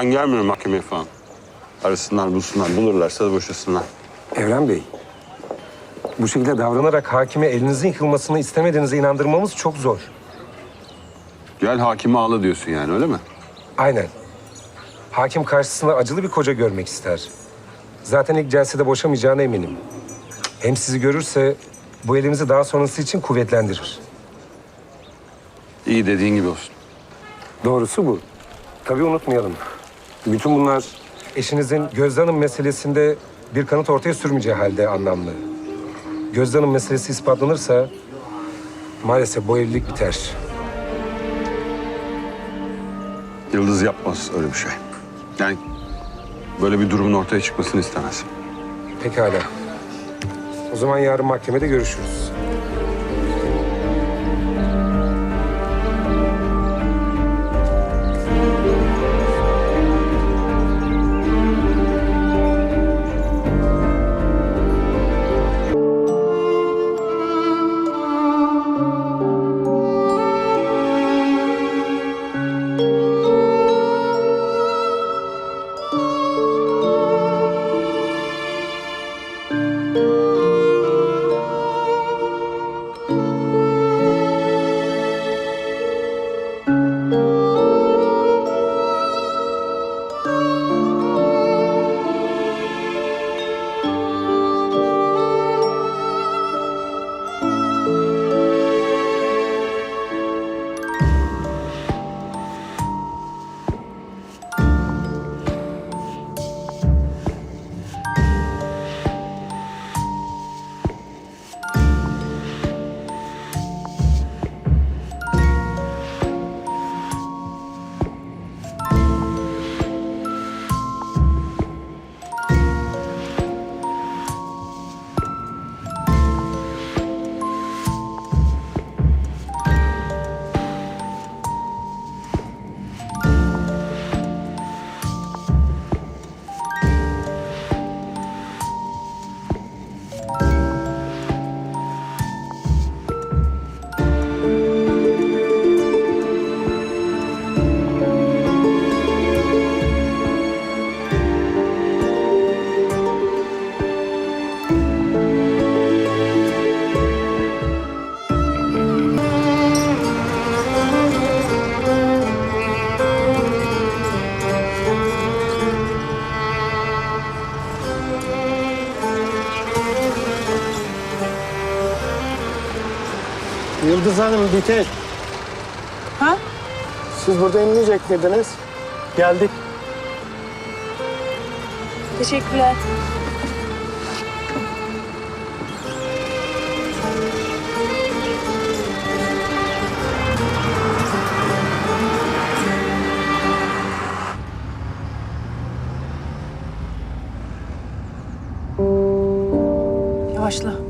Ben gelmiyorum mahkemeye falan. Arasınlar, bulsunlar. Bulurlarsa da boşasınlar. Evren Bey, bu şekilde davranarak hakime elinizin yıkılmasını istemediğinize inandırmamız çok zor. Gel hakimi ağla diyorsun yani öyle mi? Aynen. Hakim karşısında acılı bir koca görmek ister. Zaten ilk celsede boşamayacağına eminim. Hem sizi görürse bu elimizi daha sonrası için kuvvetlendirir. İyi dediğin gibi olsun. Doğrusu bu. Tabii unutmayalım. Bütün bunlar eşinizin Gözde Hanım meselesinde bir kanıt ortaya sürmeyeceği halde anlamlı. Gözde Hanım meselesi ispatlanırsa maalesef bu evlilik biter. Yıldız yapmaz öyle bir şey. Yani böyle bir durumun ortaya çıkmasını istemez. Pekala. O zaman yarın mahkemede görüşürüz. Yıldız Hanım bir tek. Ha? Siz burada inmeyecek miydiniz? Geldik. Teşekkürler. Yavaşla.